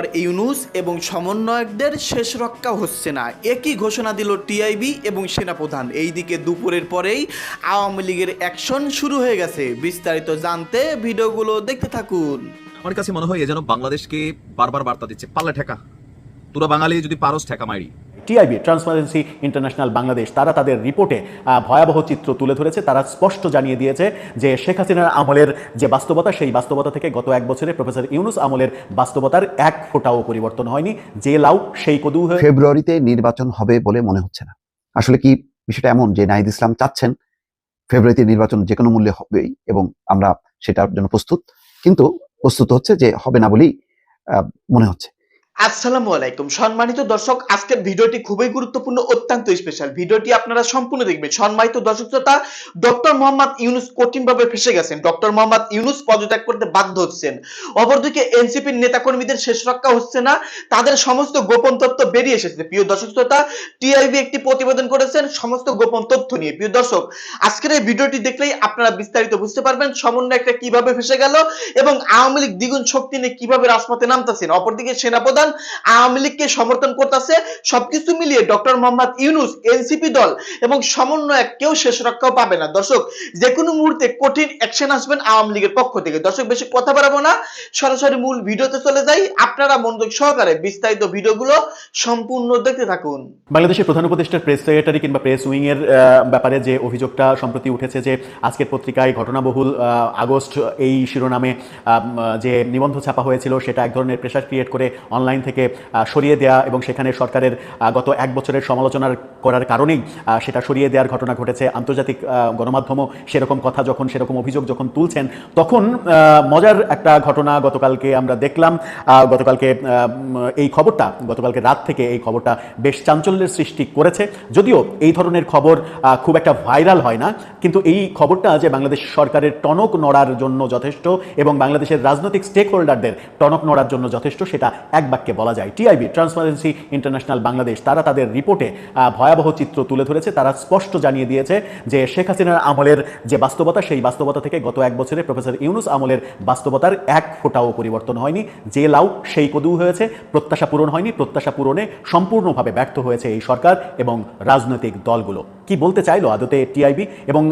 Doctor Yunus এবং সমন্বয়কদের শেষ রক্ষা হচ্ছে না। একই ঘোষণা দিল টিআইবি এবং সেনাপ্রধান। এইদিকে দুপুরের পরেই আওয়ামী লীগের অ্যাকশন শুরু হয়ে গেছে। বিস্তারিত জানতে ভিডিওগুলো দেখতে থাকুন। আমার কাছে মনে হয় এ যেন বাংলাদেশকে বারবার বার্তা দিচ্ছে, পাল্লা ঠেকা। তোরা বাঙালি যদি পারস ঠেকা মাইরি। টিআইবি ট্রান্সপারেন্সি ইন্টারন্যাশনাল বাংলাদেশ তারা তাদের রিপোর্টে ভয়াবহ চিত্র তুলে ধরেছে। তারা স্পষ্ট জানিয়ে দিয়েছে যে শেখ হাসিনার আমলের যে বাস্তবতা, সেই বাস্তবতা থেকে গত এক বছরে প্রফেসর ইউনুস আমলের বাস্তবতার এক ফোঁটাও পরিবর্তন হয়নি। যে লাউ, সেই কদু ফেব্রুয়ারিতে নির্বাচন হবে বলে মনে হচ্ছে না। আসলে কি বিষয়টা এমন যে নাহিদ ইসলাম চাচ্ছেন? ফেব্রুয়ারিতে নির্বাচন যে কোনো মূল্যে হবেই এবং আমরা সেটার জন্য প্রস্তুত। কিন্তু প্রস্তুত হচ্ছে যে হবে না বলেই মনে হচ্ছে। আসসালামু আলাইকুম। সম্মানিত দর্শক, আজকের ভিডিওটি খুবই গুরুত্বপূর্ণ, অত্যন্ত স্পেশাল ভিডিওটি আপনারা সম্পূর্ণ দেখবেন। সম্মানিত দর্শক শ্রোতা ডক্টর মোহাম্মদ ইউনুস কঠিনভাবে ফেসে গেছেন। ডক্টর মোহাম্মদ ইউনুস পদত্যাগ করতে বাধ্য হচ্ছেন। অপরদিকে এনসিপির নেতাকর্মীদের শেষ রক্ষা হচ্ছে না, তাদের সমস্ত গোপন তথ্য বেরিয়ে এসেছে। প্রিয় দর্শক শ্রোতা টিআইবি একটি প্রতিবেদন করেছেন, সমস্ত গোপন তথ্য নিয়ে। প্রিয় দর্শক, আজকের এই ভিডিওটি দেখলেই আপনারা বিস্তারিত বুঝতে পারবেন সমন্বয় একটা কীভাবে ফেসে গেল এবং আওয়ামী লীগ দ্বিগুণ শক্তি নিয়ে কীভাবে রাজপথে নামতেছেন। অপরদিকে সেনাপ্রধান আওয়ামী লীগকে সমর্থন করতেছে, সবকিছু মিলিয়ে ডক্টর মোহাম্মদ ইউনুস, এনসিপি দল এবং সমন্বয়ক কেউ শেষ রক্ষাও পাবে না। দর্শক যে কোনো মুহূর্তে কঠিন অ্যাকশন আসবেন আওয়ামী লীগের পক্ষ থেকে। দর্শক, বেশি কথা বাড়াবো না। সরাসরি মূল ভিডিওতে চলে যাই। আপনারা মনোযোগ সহকারে বিস্তারিত ভিডিওগুলো সম্পূর্ণ দেখতে থাকুন। বাংলাদেশের প্রধান উপদেষ্টার প্রেস সেক্রেটারি কিংবা প্রেস উইং এর ব্যাপারে যে অভিযোগটা সম্প্রতি উঠেছে যে আজকের পত্রিকায় ঘটনাবহুল আগস্ট এই শিরোনামে যে নিবন্ধ ছাপা হয়েছিল সেটা এক ধরনের প্রেশার ক্রিয়েট করে অনলাইন থেকে সরিয়ে দেয়া এবং সেখানে সরকারের গত এক বছরের সমালোচনা করার কারণেই সেটা সরিয়ে দেওয়ার ঘটনা ঘটেছে। আন্তর্জাতিক গণমাধ্যমও সেরকম কথা যখন, সেরকম অভিযোগ যখন তুলছেন, তখন মজার একটা ঘটনা গতকালকে আমরা দেখলাম। গতকালকে এই খবরটা, গতকালকে রাত থেকে এই খবরটা বেশ চাঞ্চল্যের সৃষ্টি করেছে। যদিও এই ধরনের খবর খুব একটা ভাইরাল হয় না, কিন্তু এই খবরটা যে বাংলাদেশ সরকারের টনক নড়ার জন্য যথেষ্ট এবং বাংলাদেশের রাজনৈতিক স্টেক হোল্ডারদের টনক নড়ার জন্য যথেষ্ট, সেটা এক বাক্যে বলা যায় টিআইবি ট্রান্সপারেন্সি ইন্টারন্যাশনাল বাংলাদেশ তারা তাদের রিপোর্টে ভয়াবহ চিত্র তুলে ধরেছে। তারা স্পষ্ট জানিয়ে দিয়েছে যে শেখ হাসিনার আমলের যে বাস্তবতা, সেই বাস্তবতা থেকে গত এক বছরে প্রফেসর ইউনুস আমলের বাস্তবতার এক ফোঁটাও পরিবর্তন হয়নি। যে লাউ, সেই কদু হয়েছে। প্রত্যাশা পূরণ হয়নি। প্রত্যাশা পূরণে সম্পূর্ণভাবে ব্যর্থ হয়েছে এই সরকার এবং রাজনৈতিক দলগুলো। কি বলতে চাইলো আদতে টিআইবি এবং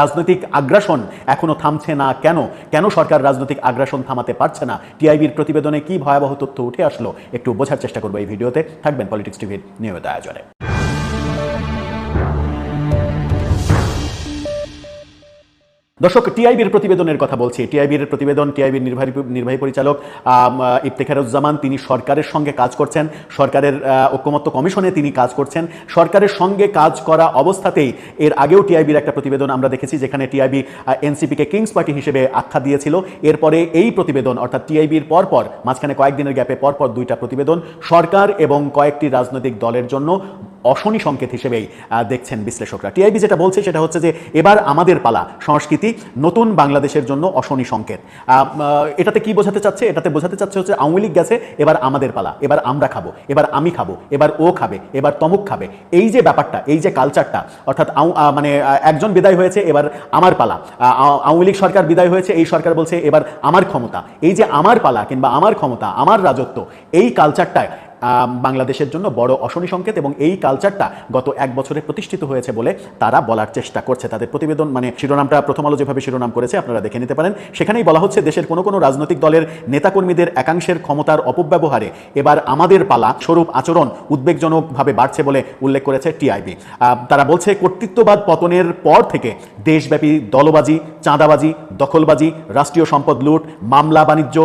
রাজনৈতিক আগ্রাসন এখনও থামছে না কেন? কেন সরকার রাজনৈতিক আগ্রাসন থামাতে পারছে না? টিআইবির প্রতিবেদনে কি ভয়াবহ তথ্য উঠে আসলো? একটু বোঝার চেষ্টা করব এই ভিডিওতে। থাকবেন পলিটিক্স টিভির নিয়মিত আয়োজনে। দর্শক টিআইবির প্রতিবেদনের কথা বলছি। টিআইবির প্রতিবেদন টিআইবির নির্বাহী নির্বাহী পরিচালক ইফতেখারুজ্জামান, তিনি সরকারের সঙ্গে কাজ করছেন। সরকারের ঐক্যমত্য কমিশনে তিনি কাজ করছেন। সরকারের সঙ্গে কাজ করা অবস্থাতেই এর আগেও টিআইবির একটা প্রতিবেদন আমরা দেখেছি, যেখানে টিআইবি এনসিপিকে কিংস পার্টি হিসেবে আখ্যা দিয়েছিল। এরপরে এই প্রতিবেদন, অর্থাৎ টিআইবির পরপর মাঝখানে কয়েকদিনের গ্যাপে পরপর দুইটা প্রতিবেদন, সরকার এবং কয়েকটি রাজনৈতিক দলের জন্য অশনি সংকেত হিসেবেই দেখছেন বিশ্লেষকরা। টিআইবি যেটা বলছে সেটা হচ্ছে যে, এবার আমাদের পালা, সংস্কৃতি, নতুন বাংলাদেশের জন্য অশনি সংকেত। এটাতে কি বোঝাতে চাচ্ছে? এটাতে বোঝাতে চাচ্ছে হচ্ছে আওয়ামী লীগ গেছে, এবার আমাদের পালা, এবার আমরা খাব, এবার আমি খাব, এবার ও খাবে, এবার তমুক খাবে। এই যে ব্যাপারটা, এই যে কালচারটা অর্থাৎ মানে একজন বিদায় হয়েছে, এবার আমার পালা। আওয়ামী লীগ সরকার বিদায় হয়েছে, এই সরকার বলছে, এবার আমার ক্ষমতা। এই যে আমার পালা কিংবা আমার ক্ষমতা, আমার রাজত্ব, এই কালচারটায় বাংলাদেশের জন্য বড় অশনি সংকেত এবং এই কালচারটা গত এক বছরে প্রতিষ্ঠিত হয়েছে বলে তারা বলার চেষ্টা করছে। তাদের প্রতিবেদন মানে শিরোনামটা প্রথম আলো যেভাবে শিরোনাম করেছে, আপনারা দেখে নিতে পারেন। সেখানেই বলা হচ্ছে, দেশের কোনো কোনো রাজনৈতিক দলের নেতাকর্মীদের একাংশের ক্ষমতার অপব্যবহারে এবার আমাদের পালা, স্বরূপ আচরণ উদ্বেগজনকভাবে বাড়ছে বলে উল্লেখ করেছে টিআইবি। তারা বলছে, কর্তৃত্ববাদ পতনের পর থেকে দেশব্যাপী দলবাজি, চাঁদাবাজি, দখলবাজি, রাষ্ট্রীয় সম্পদ লুট, মামলা বাণিজ্য,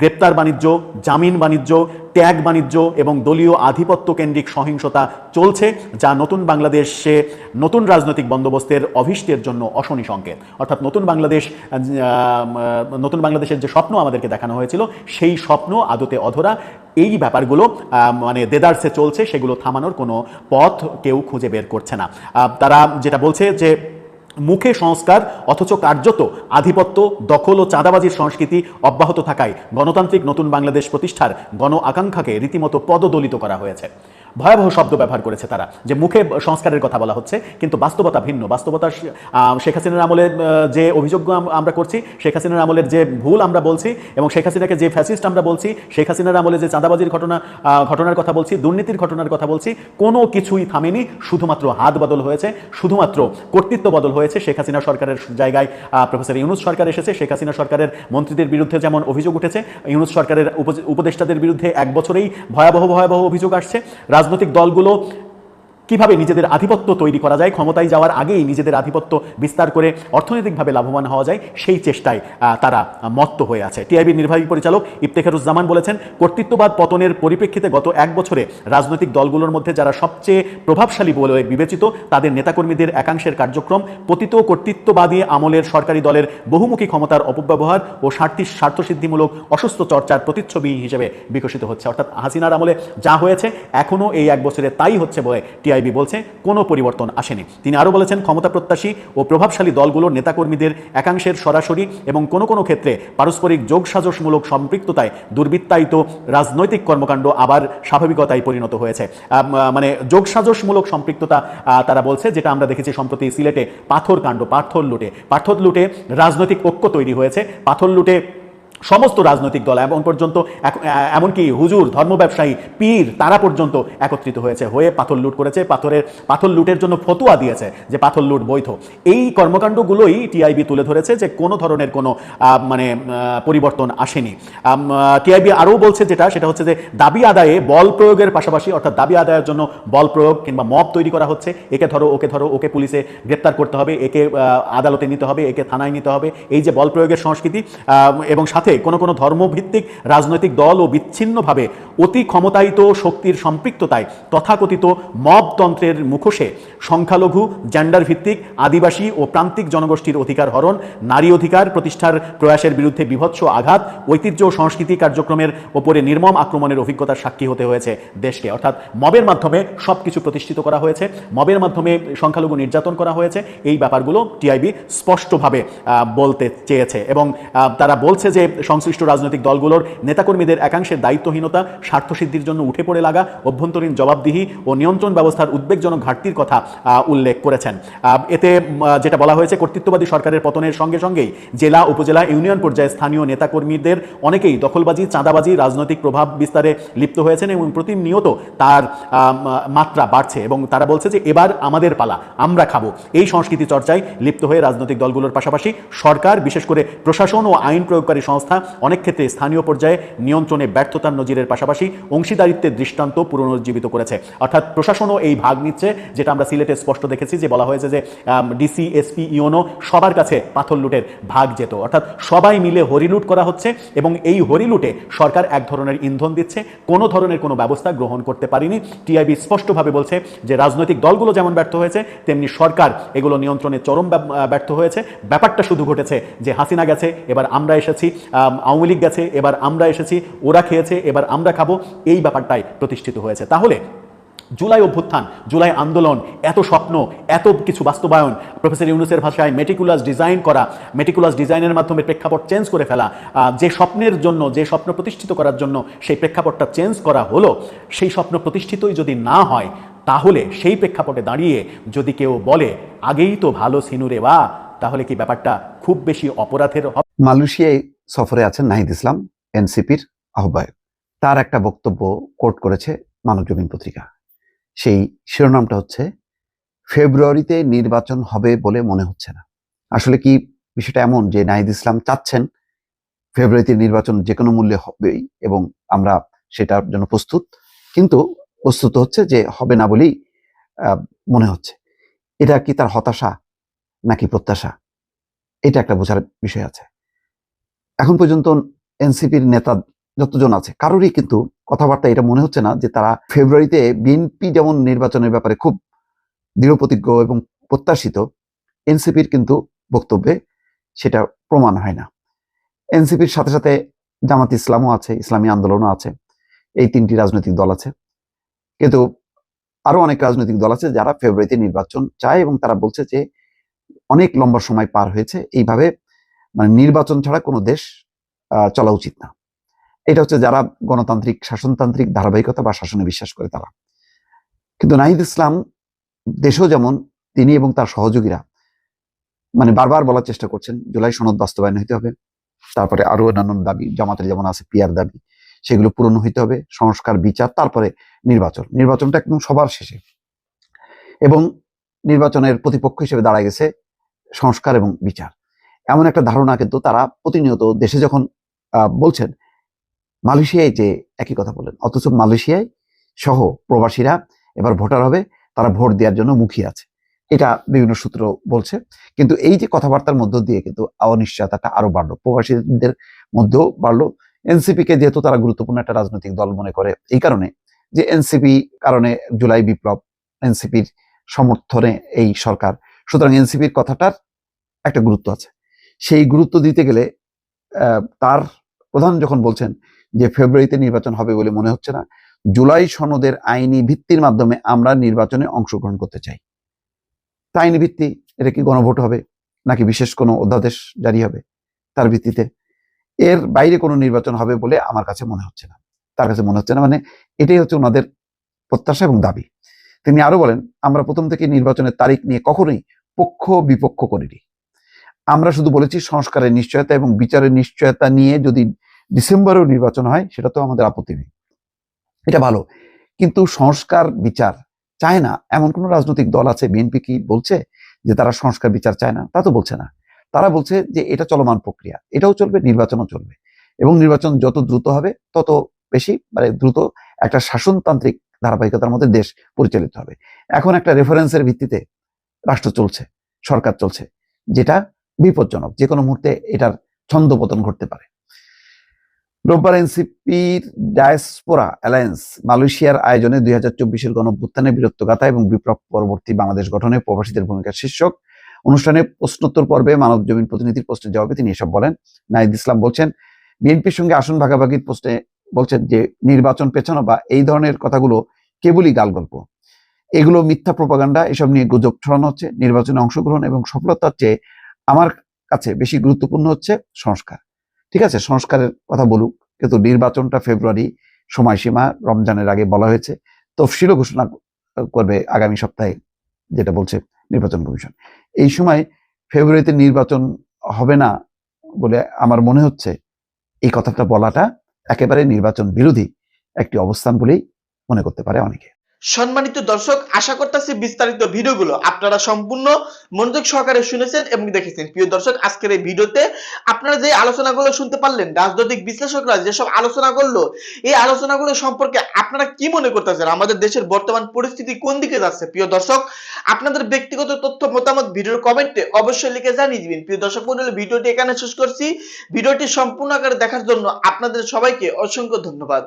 গ্রেপ্তার বাণিজ্য, জামিন বাণিজ্য ট্যাগ বাণিজ্য এবং দলীয় আধিপত্য কেন্দ্রিক সহিংসতা চলছে, যা নতুন বাংলাদেশে নতুন রাজনৈতিক বন্দোবস্তের অভিষ্টের জন্য অশনি সংকেত। অর্থাৎ নতুন বাংলাদেশ নতুন বাংলাদেশের যে স্বপ্ন আমাদেরকে দেখানো হয়েছিল, সেই স্বপ্ন আদতে অধরা এই ব্যাপারগুলো মানে দেদারসে চলছে, সেগুলো থামানোর কোনো পথ কেউ খুঁজে বের করছে না। তারা যেটা বলছে যে মুখে সংস্কার, অথচ কার্যত আধিপত্য, দখল ও চাঁদাবাজির সংস্কৃতি অব্যাহত থাকায় গণতান্ত্রিক নতুন বাংলাদেশ প্রতিষ্ঠার গণ আকাঙ্ক্ষাকে রীতিমতো পদদলিত করা হয়েছে। ভয়াবহ শব্দ ব্যবহার করেছে তারা, যে মুখে সংস্কারের কথা বলা হচ্ছে, কিন্তু বাস্তবতা ভিন্ন। বাস্তবতা শেখ হাসিনার আমলে যে অভিযোগ আমরা করছি, শেখ হাসিনার আমলের যে ভুল আমরা বলছি এবং শেখ হাসিনাকে যে ফ্যাসিস্ট আমরা বলছি, শেখ হাসিনার আমলে যে চাঁদাবাজির ঘটনা ঘটনার কথা বলছি, দুর্নীতির ঘটনার কথা বলছি, কোনো কিছুই থামেনি। শুধুমাত্র হাত বদল হয়েছে, শুধুমাত্র কর্তৃত্ব বদল হয়েছে। শেখ হাসিনা সরকারের জায়গায় প্রফেসর ইউনুস সরকার এসেছে। শেখ হাসিনা সরকারের মন্ত্রীদের বিরুদ্ধে যেমন অভিযোগ উঠেছে, ইউনুস সরকারের উপ- উপদেষ্টাদের বিরুদ্ধে এক বছরেই ভয়াবহ ভয়াবহ অভিযোগ আসছে। রাজনৈতিক দলগুলো কীভাবে নিজেদের আধিপত্য তৈরি করা যায়, ক্ষমতায় যাওয়ার আগেই নিজেদের আধিপত্য বিস্তার করে অর্থনৈতিকভাবে লাভবান হওয়া যায়, সেই চেষ্টায় তারা মত্ত হয়ে আছে। টিআইবির নির্বাহী পরিচালক ইফতেখারুজ্জামান বলেছেন, কর্তৃত্ববাদ পতনের পরিপ্রেক্ষিতে গত এক বছরে রাজনৈতিক দলগুলোর মধ্যে যারা সবচেয়ে প্রভাবশালী বলে বিবেচিত, তাদের নেতাকর্মীদের একাংশের কার্যক্রম, পতিত কর্তৃত্ববাদী আমলের সরকারি দলের বহুমুখী ক্ষমতার অপব্যবহার ও স্বার্থী স্বার্থসিদ্ধিমূলক অসুস্থ চর্চার প্রতিচ্ছবি হিসেবে বিকশিত হচ্ছে। অর্থাৎ হাসিনার আমলে যা হয়েছে এখনও এই এক বছরে তাই হচ্ছে বলে টিআইবি বলছে, কোনো পরিবর্তন আসেনি। তিনি আরও বলেছেন, ক্ষমতা প্রত্যাশী ও প্রভাবশালী দলগুলোর নেতাকর্মীদের একাংশের সরাসরি এবং কোনো কোনো ক্ষেত্রে পারস্পরিক যোগসাজসমূলক সম্পৃক্ততায় দুর্বৃত্তায়িত রাজনৈতিক কর্মকাণ্ড আবার স্বাভাবিকতায় পরিণত হয়েছে। মানে যোগসাজসমূলক সম্পৃক্ততা তারা বলছে, যেটা আমরা দেখেছি সম্প্রতি সিলেটে পাথর কাণ্ড পাথর লুটে পাথর লুটে রাজনৈতিক ঐক্য তৈরি হয়েছে, পাথর লুটে সমস্ত রাজনৈতিক দল এমন পর্যন্ত এমনকি হুজুর, ধর্ম ব্যবসায়ী, পীর, তারা পর্যন্ত একত্রিত হয়েছে, হয়ে পাথর লুট করেছে, পাথরের পাথর লুটের জন্য ফতুয়া দিয়েছে যে পাথর লুট বৈধ। এই কর্মকাণ্ডগুলোই টিআইবি তুলে ধরেছে যে কোনো ধরনের কোনো মানে পরিবর্তন আসেনি। টিআইবি আরও বলছে যেটা, সেটা হচ্ছে যে দাবি আদায়ে বল প্রয়োগের পাশাপাশি, অর্থাৎ দাবি আদায়ের জন্য বল প্রয়োগ কিংবা মব তৈরি করা হচ্ছে। একে ধরো, ওকে ধরো, ওকে পুলিশে গ্রেপ্তার করতে হবে, একে আদালতে নিতে হবে, একে থানায় নিতে হবে। এই যে বল প্রয়োগের সংস্কৃতি এবং সাথে কোনো কোনো ধর্মভিত্তিক রাজনৈতিক দল ও বিচ্ছিন্নভাবে অতি ক্ষমতায়িত শক্তির সম্পৃক্ততায় তথাকথিত মবতন্ত্রের মুখোশে সংখ্যালঘু জেন্ডার ভিত্তিক আদিবাসী ও প্রান্তিক জনগোষ্ঠীর অধিকার হরণ, নারী অধিকার প্রতিষ্ঠার প্রয়াসের বিরুদ্ধে বিভৎস আঘাত, ঐতিহ্য সংস্কৃতি কার্যক্রমের ওপরে নির্মম আক্রমণের অভিজ্ঞতার সাক্ষী হতে হয়েছে দেশকে। অর্থাৎ মবের মাধ্যমে সব কিছু প্রতিষ্ঠিত করা হয়েছে, মবের মাধ্যমে সংখ্যালঘু নির্যাতন করা হয়েছে। এই ব্যাপারগুলো টিআইবি স্পষ্টভাবে বলতে চেয়েছে এবং তারা বলছে যে সংশ্লিষ্ট রাজনৈতিক দলগুলোর নেতাকর্মীদের একাংশের দায়িত্বহীনতা, স্বার্থসিদ্ধির জন্য উঠে পড়ে লাগা, অভ্যন্তরীণ জবাবদিহি ও নিয়ন্ত্রণ ব্যবস্থার উদ্বেগজনক ঘাটতির কথা উল্লেখ করেছেন। এতে যেটা বলা হয়েছে, কর্তৃত্ববাদী সরকারের পতনের সঙ্গে সঙ্গেই জেলা, উপজেলা, ইউনিয়ন পর্যায়ে স্থানীয় নেতাকর্মীদের অনেকেই দখলবাজি, চাঁদাবাজি, রাজনৈতিক প্রভাব বিস্তারে লিপ্ত হয়েছেন এবং প্রতিনিয়ত তার মাত্রা বাড়ছে এবং তারা বলছে যে, এবার আমাদের পালা, আমরা খাব। এই সংস্কৃতি চর্চায় লিপ্ত হয়ে রাজনৈতিক দলগুলোর পাশাপাশি সরকার, বিশেষ করে প্রশাসন ও আইন প্রয়োগকারী সংস্থা অনেক ক্ষেত্রে স্থানীয় পর্যায়ে নিয়ন্ত্রণে ব্যর্থতার নজিরের পাশাপাশি অংশীদারিত্বের দৃষ্টান্ত পুনরুজ্জীবিত করেছে। অর্থাৎ প্রশাসনও এই ভাগ নিচ্ছে, যেটা আমরা সিলেটে স্পষ্ট দেখেছি যে বলা হয়েছে যে ডিসি, এসপি ইউনো সবার কাছে পাথর লুটের ভাগ যেত। অর্থাৎ সবাই মিলে হরিলুট করা হচ্ছে এবং এই হরিলুটে সরকার এক ধরনের ইন্ধন দিচ্ছে। কোনো ধরনের কোনো ব্যবস্থা গ্রহণ করতে পারেনি। টিআইবি স্পষ্টভাবে বলছে যে, রাজনৈতিক দলগুলো যেমন ব্যর্থ হয়েছে, তেমনি সরকার এগুলো নিয়ন্ত্রণে চরম ব্যর্থ হয়েছে। ব্যাপারটা শুধু ঘটেছে যে হাসিনা গেছে, এবার আমরা এসেছি আওয়ামী লীগ গেছে, এবার আমরা এসেছি, ওরা খেয়েছে, এবার আমরা খাব। এই ব্যাপারটাই প্রতিষ্ঠিত হয়েছে। তাহলে জুলাই অভ্যুত্থান, জুলাই আন্দোলন, এত স্বপ্ন, এত কিছু বাস্তবায়ন, প্রফেসর ইউনুসের ভাষায় মেটিকুলাস ডিজাইন করা মেটিকুলাস ডিজাইনের মাধ্যমে প্রেক্ষাপট চেঞ্জ করে ফেলা যে স্বপ্নের জন্য, যে স্বপ্ন প্রতিষ্ঠিত করার জন্য সেই প্রেক্ষাপটটা চেঞ্জ করা হলো, সেই স্বপ্ন প্রতিষ্ঠিতই যদি না হয়, তাহলে সেই প্রেক্ষাপটে দাঁড়িয়ে যদি কেউ বলে, আগেই তো ভালো সিনুরে বা, তাহলে কি ব্যাপারটা খুব বেশি অপরাধের হবে? মালয়েশিয়ায় সফরে আছেন নাহিদ ইসলাম, এনসিপির আহ্বায়ক। তার একটা বক্তব্য কোট করেছে মানবজমিন পত্রিকা। সেই শিরোনামটা হচ্ছে, ফেব্রুয়ারিতে নির্বাচন হবে বলে মনে হচ্ছে না। আসলে কি বিষয়টা এমন যে নাহিদ ইসলাম চাচ্ছেন, ফেব্রুয়ারিতে নির্বাচন যে কোনো মূল্যে হবেই এবং আমরা সেটার জন্য প্রস্তুত, কিন্তু প্রস্তুত হচ্ছে যে হবে না বলেই মনে হচ্ছে। এটা কি তার হতাশা নাকি প্রত্যাশা? এটা একটা বোঝার বিষয় আছে। এখন পর্যন্ত এনসিপির নেতা যতজন আছে, কারোরই কিন্তু কথাবার্তা এটা মনে হচ্ছে না যে তারা ফেব্রুয়ারিতে বিএনপি যেমন নির্বাচনের ব্যাপারে খুব দৃঢ়প্রতিজ্ঞ এবং প্রত্যাশিত, এনসিপির কিন্তু বক্তব্যে সেটা প্রমাণ হয় না। এনসিপির সাথে সাথে জামাত ইসলামও আছে, ইসলামী আন্দোলনও আছে, এই তিনটি রাজনৈতিক দল আছে। কিন্তু আরও অনেক রাজনৈতিক দল আছে যারা ফেব্রুয়ারিতে নির্বাচন চায় এবং তারা বলছে যে অনেক লম্বা সময় পার হয়েছে, এইভাবে মানে নির্বাচন ছাড়া কোনো দেশ চলা উচিত না। এটা হচ্ছে যারা গণতান্ত্রিক, শাসনতান্ত্রিক ধারাবাহিকতা বা শাসনে বিশ্বাস করে তারা। কিন্তু নাহিদ ইসলাম দেশও যেমন, তিনি এবং তার সহযোগীরা মানে বারবার বলার চেষ্টা করছেন, জুলাই সনদ বাস্তবায়ন হইতে হবে, তারপরে আরও অন্যান্য দাবি জামাতের যেমন আছে, পিয়ার দাবি, সেগুলো পূরণ হইতে হবে, সংস্কার, বিচার, তারপরে নির্বাচন। নির্বাচনটা একদম সবার শেষে। এবং নির্বাচনের প্রতিপক্ষ হিসেবে দাঁড়ায় গেছে সংস্কার এবং বিচার। এমন একটা ধারণা কিন্তু তারা প্রতিনিয়ত দেশে যখন বলছেন, মালয়েশিয়ায় যে একই কথা বলেন অথচ মালয়েশিয়ায় সহ প্রবাসীরা এবার ভোটার হবে, তারা ভোট দেওয়ার জন্য মুখিয়ে আছে। এটা বিভিন্ন সূত্র বলছে। কিন্তু এই যে কথাবার্তার মধ্য দিয়ে কিন্তু অনিশ্চয়তাটা আরও বাড়লো। প্রবাসীদের মধ্যেও বাড়লো। এনসিপি কে যেহেতু তারা গুরুত্বপূর্ণ একটা রাজনৈতিক দল মনে করে, এই কারণে যে এনসিপি কারণে জুলাই বিপ্লব, এনসিপির সমর্থনে এই সরকার, সুতরাং এনসিপির কথাটার একটা গুরুত্ব আছে। সেই গুরুত্ব দিতে গেলে তার প্রধান যখন বলছেন যে ফেব্রুয়ারিতে নির্বাচন হবে বলে মনে হচ্ছে না, জুলাই সনদের আইনি ভিত্তির মাধ্যমে আমরা নির্বাচনে অংশগ্রহণ করতে চাই। তা আইনি ভিত্তি, এটা কি গণভোট হবে নাকি বিশেষ কোনো অধ্যাদেশ জারি হবে তার ভিত্তিতে? এর বাইরে কোনো নির্বাচন হবে বলে আমার কাছে মনে হচ্ছে না। তার কাছে মনে হচ্ছে না মানে এটাই হচ্ছে ওনাদের প্রত্যাশা এবং দাবি। তিনি আরও বলেন, আমরা প্রথম থেকে নির্বাচনের তারিখ নিয়ে কখনোই পক্ষ বিপক্ষ করিনি। আমরা শুধু বলেছি সংস্কারের নিশ্চয়তা এবং বিচারের নিশ্চয়তা নিয়ে যদি ডিসেম্বরেও নির্বাচন হয়, সেটা তো আমাদের আপত্তি নেই। এটা ভালো। কিন্তু সংস্কার, বিচার চায় না। এমন কোন রাজনৈতিক দল আছে, বিএনপি কি বলছে যে তারা সংস্কার, বিচার চায় না? তা তো বলছে না। তারা বলছে যে এটা চলমান প্রক্রিয়া। এটাও চলবে, নির্বাচনও চলবে। এবং নির্বাচন যত দ্রুত হবে, তত বেশি মানে দ্রুত একটা শাসনতান্ত্রিক ধারাবাহিকতার মধ্যে দেশ পরিচালিত হবে। এখন একটা রেফারেন্সের ভিত্তিতে রাষ্ট্র চলছে, সরকার চলছে, যেটা বিপজ্জনক, যে কোনো মুহূর্তে এটার ছন্দপতন ঘটতে পারে। রোববার এনসিপির ডায়াসপোরা অ্যালায়েন্স মালয়েশিয়ার আয়োজনে দুই হাজার চব্বিশের গণভ্যুত্থানে বীরত্বগাথা এবং বিপ্লব পরবর্তী বাংলাদেশ গঠনে প্রবাসীদের ভূমিকা শীর্ষক। অনুষ্ঠানে প্রশ্নোত্তর পর্বে মানব জমিন প্রতিনিধির প্রশ্নের জবাবে তিনি এসব বলেন। নাহিদ ইসলাম বলছেন, বিএনপির সঙ্গে আসন ভাগাভাগির প্রশ্নে বলছেন যে, নির্বাচন পেছানো বা এই ধরনের কথাগুলো কেবলই গালগল্প। এগুলো মিথ্যা প্রপাগান্ডা, এসব নিয়ে গুজব ছড়ানো হচ্ছে। নির্বাচনে অংশগ্রহণ এবং সফলতার চেয়ে আমার কাছে বেশি গুরুত্বপূর্ণ হচ্ছে সংস্কার। ঠিক আছে? সংস্কারের কথা বলুক, কিন্তু নির্বাচনটা ফেব্রুয়ারি সময়সীমা রমজানের আগে বলা হয়েছে। তফসিলও ঘোষণা করবে আগামী সপ্তাহে, যেটা বলছে নির্বাচন কমিশন। এই সময় ফেব্রুয়ারিতে নির্বাচন হবে না বলে আমার মনে হচ্ছে এই কথাটা বলাটা একেবারে নির্বাচন বিরোধী একটি অবস্থান বলেই মনে করতে পারে অনেকে। সম্মানিত দর্শক, আশা করতেছি বিস্তারিত ভিডিওগুলো আপনারা সম্পূর্ণ মনোযোগ সহকারে শুনেছেন এবং দেখেছেন। প্রিয় দর্শক, আজকের এই ভিডিওতে আপনারা যে আলোচনাগুলো শুনতে পারলেন, রাজনৈতিক বিশ্লেষকরা যেসব আলোচনা করল, এই আলোচনাগুলো সম্পর্কে আপনারা কি মনে করতেছেন? আমাদের দেশের বর্তমান পরিস্থিতি কোন দিকে যাচ্ছে? প্রিয় দর্শক, আপনাদের ব্যক্তিগত তথ্য, মতামত ভিডিওর কমেন্টে অবশ্যই লিখে জানিয়ে দিবেন। প্রিয় দর্শক মন্ডলী, ভিডিওটি এখানে শেষ করছি। ভিডিওটি সম্পূর্ণ আকারে দেখার জন্য আপনাদের সবাইকে অসংখ্য ধন্যবাদ।